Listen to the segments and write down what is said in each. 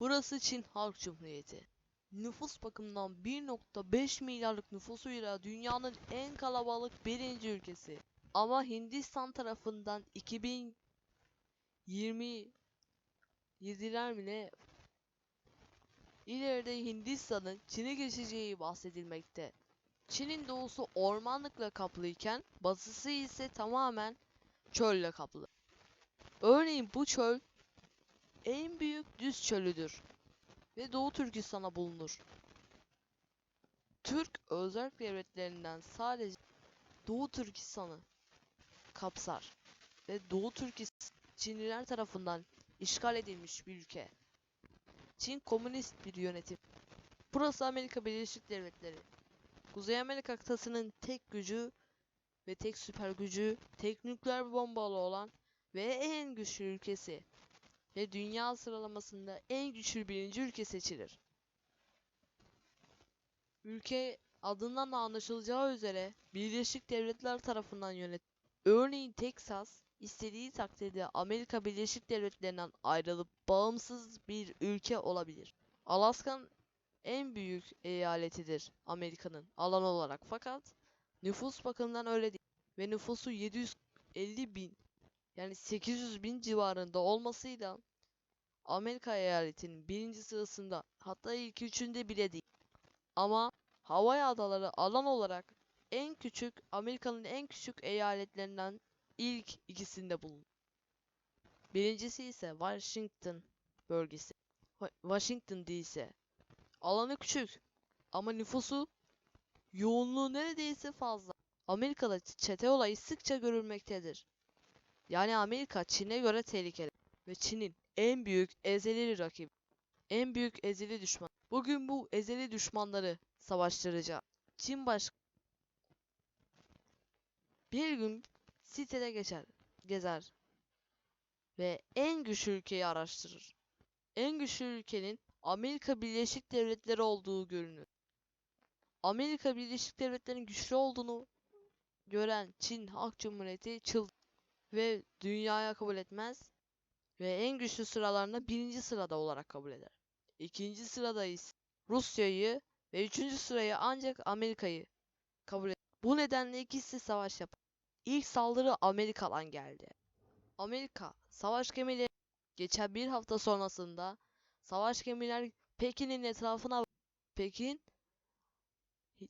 Burası Çin Halk Cumhuriyeti. Nüfus bakımından 1.5 milyarlık nüfusuyla dünyanın en kalabalık birinci ülkesi. Ama Hindistan tarafından 2027'ler mi ne ileride Hindistan'ın Çin'e geçeceği bahsedilmekte. Çin'in doğusu ormanlıkla kaplıyken batısı ise tamamen çölle kaplı. Örneğin bu çöl en büyük düz çölüdür ve Doğu Türkistan'a bulunur. Türk özerk devletlerinden sadece Doğu Türkistan'ı kapsar ve Doğu Türkistan Çinliler tarafından işgal edilmiş bir ülke. Çin komünist bir yönetim. Burası Amerika Birleşik Devletleri. Kuzey Amerika kıtasının tek gücü ve tek süper gücü, tek nükleer bombalı olan ve en güçlü ülkesi ve dünya sıralamasında en güçlü birinci ülke seçilir. Ülke adından da anlaşılacağı üzere Birleşik Devletler tarafından yönet. Örneğin Teksas istediği takdirde Amerika Birleşik Devletleri'nden ayrılıp bağımsız bir ülke olabilir. Alaska'nın en büyük eyaletidir Amerika'nın alan olarak fakat nüfus bakımından öyle değil ve nüfusu 750 bin yani 800 bin civarında olmasıyla Amerika eyaletinin birinci sırasında hatta ilk üçünde bile değil. Ama Hawaii adaları alan olarak en küçük Amerika'nın en küçük eyaletlerinden ilk ikisinde bulunur. Birincisi ise Washington bölgesi. Wa- Washington DC. Alanı küçük ama nüfusu yoğunluğu neredeyse fazla. Amerika'da çete olayı sıkça görülmektedir. Yani Amerika Çin'e göre tehlikeli ve Çin'in en büyük ezeli rakibi, en büyük ezeli düşman. Bugün bu ezeli düşmanları savaştıracak. Çin baş bir gün sitede geçer, gezer ve en güçlü ülkeyi araştırır. En güçlü ülkenin Amerika Birleşik Devletleri olduğu görünür. Amerika Birleşik Devletleri'nin güçlü olduğunu gören Çin Halk Cumhuriyeti çıldı ve dünyaya kabul etmez ve en güçlü sıralarında birinci sırada olarak kabul eder. İkinci sırada ise Rusya'yı ve üçüncü sırayı ancak Amerika'yı kabul eder. Bu nedenle ikisi savaş yapar. İlk saldırı Amerika'dan geldi. Amerika savaş gemileri geçen bir hafta sonrasında savaş gemiler Pekin'in etrafına Pekin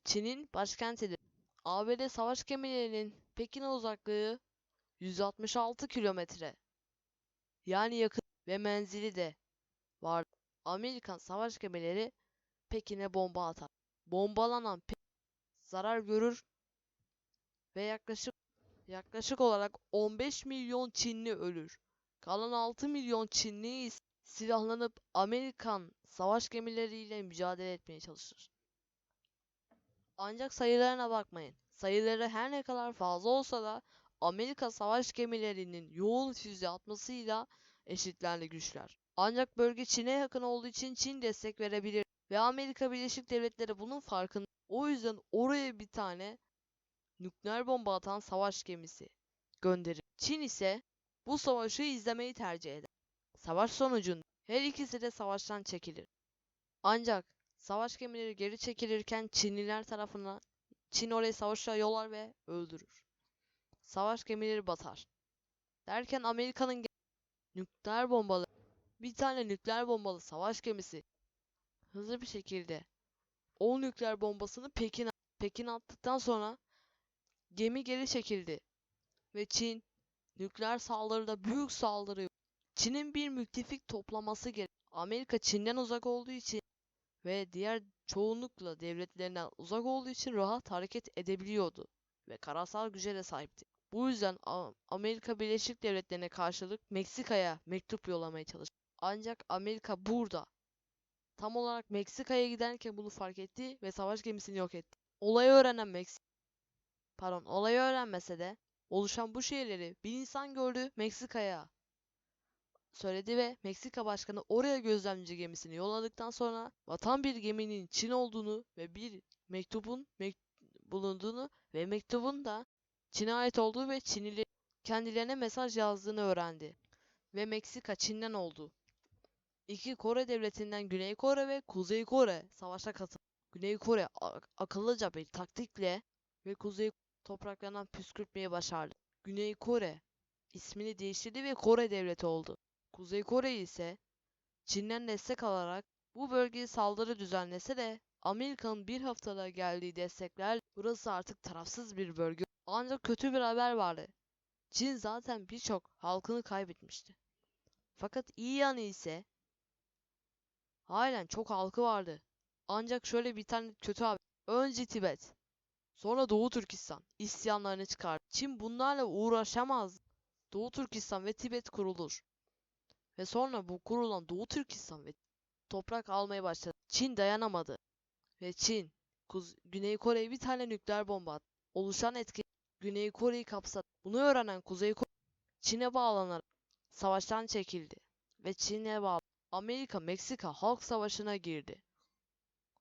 Çin'in başkentidir. ABD savaş gemilerinin Pekin'e uzaklığı 166 kilometre. Yani yakın ve menzili de var. Amerikan savaş gemileri Pekin'e bomba atar. Bombalanan Pekin zarar görür ve yaklaşık yaklaşık olarak 15 milyon Çinli ölür. Kalan 6 milyon Çinli ise silahlanıp Amerikan savaş gemileriyle mücadele etmeye çalışır. Ancak sayılarına bakmayın. Sayıları her ne kadar fazla olsa da Amerika savaş gemilerinin yoğun füze atmasıyla eşitlerle güçler. Ancak bölge Çin'e yakın olduğu için Çin destek verebilir ve Amerika Birleşik Devletleri bunun farkında. O yüzden oraya bir tane nükleer bomba atan savaş gemisi gönderir. Çin ise bu savaşı izlemeyi tercih eder. Savaş sonucunda her ikisi de savaştan çekilir. Ancak savaş gemileri geri çekilirken Çinliler tarafından Çin oraya savaşa yollar ve öldürür. Savaş gemileri batar. Derken Amerika'nın nükleer bombalı bir tane nükleer bombalı savaş gemisi hızlı bir şekilde o nükleer bombasını Pekin Pekin attıktan sonra gemi geri çekildi ve Çin nükleer saldırıda büyük saldırı Çin'in bir müttefik toplaması gerek. Amerika Çin'den uzak olduğu için ve diğer çoğunlukla devletlerinden uzak olduğu için rahat hareket edebiliyordu ve karasal güce de sahipti. Bu yüzden Amerika Birleşik Devletleri'ne karşılık Meksika'ya mektup yollamaya çalıştı. Ancak Amerika burada tam olarak Meksika'ya giderken bunu fark etti ve savaş gemisini yok etti. Olayı öğrenen Meksika pardon olayı öğrenmese de oluşan bu şeyleri bir insan gördü Meksika'ya söyledi ve Meksika başkanı oraya gözlemci gemisini yolladıktan sonra vatan bir geminin Çin olduğunu ve bir mektubun mek- bulunduğunu ve mektubun da Çin'e ait olduğu ve Çinli kendilerine mesaj yazdığını öğrendi. Ve Meksika Çin'den oldu. İki Kore devletinden Güney Kore ve Kuzey Kore savaşa katıldı. Güney Kore ak- akıllıca bir taktikle ve Kuzey topraklarından püskürtmeyi başardı. Güney Kore ismini değiştirdi ve Kore devleti oldu. Kuzey Kore ise Çin'den destek alarak bu bölgeye saldırı düzenlese de Amerika'nın bir haftada geldiği destekler burası artık tarafsız bir bölge. Ancak kötü bir haber vardı. Çin zaten birçok halkını kaybetmişti. Fakat iyi yanı ise halen çok halkı vardı. Ancak şöyle bir tane kötü haber. Önce Tibet, sonra Doğu Türkistan isyanlarını çıkardı. Çin bunlarla uğraşamaz. Doğu Türkistan ve Tibet kurulur. Ve sonra bu kurulan Doğu Türkistan ve toprak almaya başladı. Çin dayanamadı. Ve Çin, Kuz Güney Kore'ye bir tane nükleer bomba attı. Oluşan etki Güney Kore'yi kapsadı. Bunu öğrenen Kuzey Kore, Çin'e bağlanarak savaştan çekildi. Ve Çin'e bağlı. Amerika-Meksika halk savaşına girdi.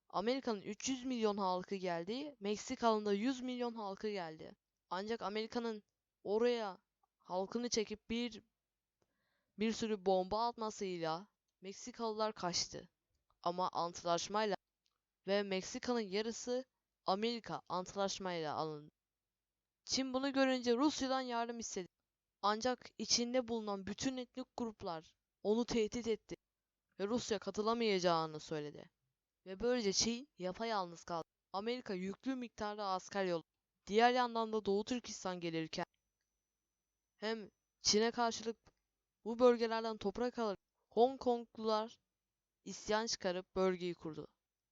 Amerika'nın 300 milyon halkı geldi, Meksika'nın da 100 milyon halkı geldi. Ancak Amerika'nın oraya halkını çekip bir bir sürü bomba atmasıyla Meksikalılar kaçtı. Ama antlaşmayla ve Meksika'nın yarısı Amerika antlaşmayla alındı. Çin bunu görünce Rusya'dan yardım istedi. Ancak içinde bulunan bütün etnik gruplar onu tehdit etti ve Rusya katılamayacağını söyledi. Ve böylece Çin yapayalnız kaldı. Amerika yüklü miktarda asker yolladı. Diğer yandan da Doğu Türkistan gelirken hem Çin'e karşılık bu bölgelerden toprak alır Hong Konglular isyan çıkarıp bölgeyi kurdu.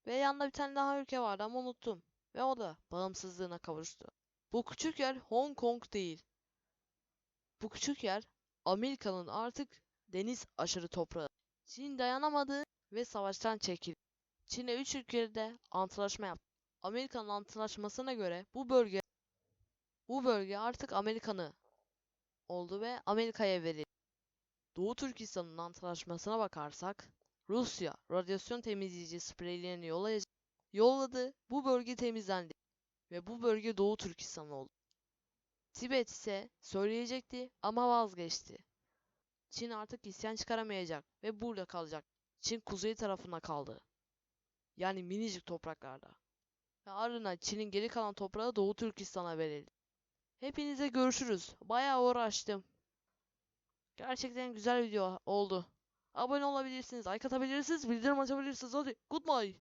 Ve yanında bir tane daha ülke vardı ama unuttum. Ve o da bağımsızlığına kavuştu. Bu küçük yer Hong Kong değil. Bu küçük yer Amerika'nın artık deniz aşırı toprağı. Çin dayanamadı ve savaştan çekildi. Çin'e üç ülkede antlaşma yaptı. Amerika'nın antlaşmasına göre bu bölge bu bölge artık Amerikan'ı oldu ve Amerika'ya verildi. Doğu Türkistan'ın antlaşmasına bakarsak Rusya radyasyon temizleyici spreylerini. Yolladı. Bu bölge temizlendi. Ve bu bölge Doğu Türkistan oldu. Tibet ise söyleyecekti ama vazgeçti. Çin artık isyan çıkaramayacak ve burada kalacak. Çin kuzey tarafına kaldı. Yani minicik topraklarda. Ve ardından Çin'in geri kalan toprağı Doğu Türkistan'a verildi. Hepinize görüşürüz. Bayağı uğraştım. Gerçekten güzel video oldu. Abone olabilirsiniz, like atabilirsiniz, bildirim açabilirsiniz. Hadi, goodbye.